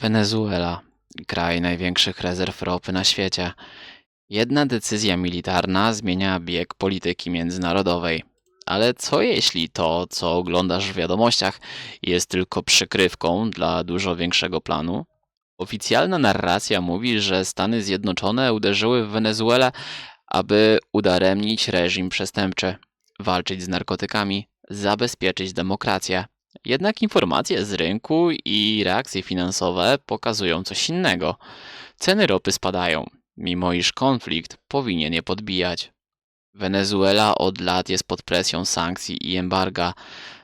Wenezuela, kraj największych rezerw ropy na świecie. Jedna decyzja militarna zmienia bieg polityki międzynarodowej. Ale co jeśli to, co oglądasz w wiadomościach, jest tylko przykrywką dla dużo większego planu? Oficjalna narracja mówi, że Stany Zjednoczone uderzyły w Wenezuelę, aby udaremnić reżim przestępczy, walczyć z narkotykami, zabezpieczyć demokrację. Jednak informacje z rynku i reakcje finansowe pokazują coś innego. Ceny ropy spadają, mimo iż konflikt powinien je podbijać. Wenezuela od lat jest pod presją sankcji i embarga,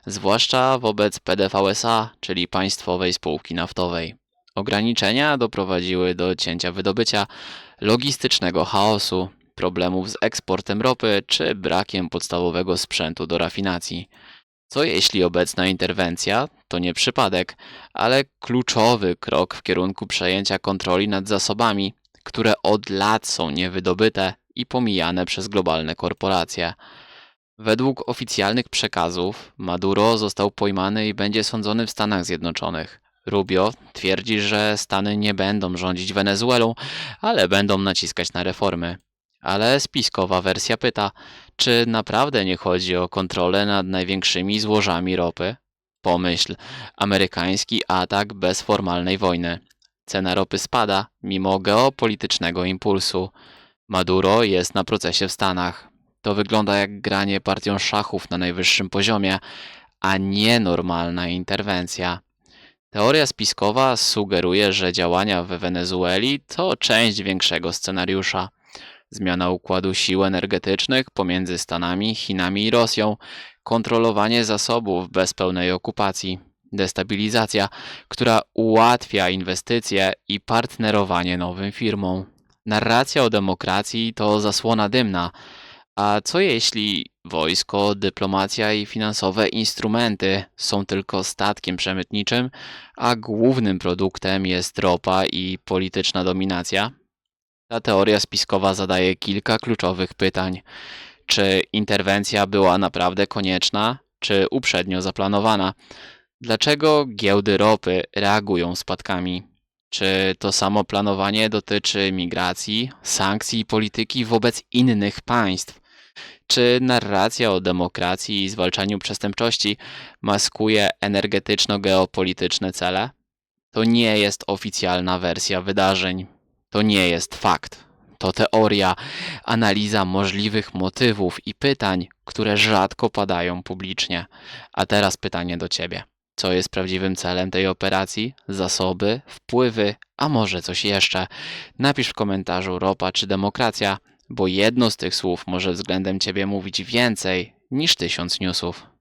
zwłaszcza wobec PDVSA, czyli państwowej spółki naftowej. Ograniczenia doprowadziły do cięcia wydobycia, logistycznego chaosu, problemów z eksportem ropy czy brakiem podstawowego sprzętu do rafinacji. Co jeśli obecna interwencja to nie przypadek, ale kluczowy krok w kierunku przejęcia kontroli nad zasobami, które od lat są niewydobyte i pomijane przez globalne korporacje? Według oficjalnych przekazów Maduro został pojmany i będzie sądzony w Stanach Zjednoczonych. Rubio twierdzi, że Stany nie będą rządzić Wenezuelą, ale będą naciskać na reformy. Ale spiskowa wersja pyta, czy naprawdę nie chodzi o kontrolę nad największymi złożami ropy? Pomyśl, amerykański atak bez formalnej wojny. Cena ropy spada mimo geopolitycznego impulsu. Maduro jest na procesie w Stanach. To wygląda jak granie partią szachów na najwyższym poziomie, a nie normalna interwencja. Teoria spiskowa sugeruje, że działania we Wenezueli to część większego scenariusza. Zmiana układu sił energetycznych pomiędzy Stanami, Chinami i Rosją, kontrolowanie zasobów bez pełnej okupacji, destabilizacja, która ułatwia inwestycje i partnerowanie nowym firmom. Narracja o demokracji to zasłona dymna, a co jeśli wojsko, dyplomacja i finansowe instrumenty są tylko statkiem przemytniczym, a głównym produktem jest ropa i polityczna dominacja? Ta teoria spiskowa zadaje kilka kluczowych pytań. Czy interwencja była naprawdę konieczna, czy uprzednio zaplanowana? Dlaczego giełdy ropy reagują spadkami? Czy to samo planowanie dotyczy migracji, sankcji i polityki wobec innych państw? Czy narracja o demokracji i zwalczaniu przestępczości maskuje energetyczno-geopolityczne cele? To nie jest oficjalna wersja wydarzeń. To nie jest fakt. To teoria, analiza możliwych motywów i pytań, które rzadko padają publicznie. A teraz pytanie do ciebie. Co jest prawdziwym celem tej operacji? Zasoby, wpływy, a może coś jeszcze? Napisz w komentarzu ropa czy demokracja, bo jedno z tych słów może względem ciebie mówić więcej niż tysiąc newsów.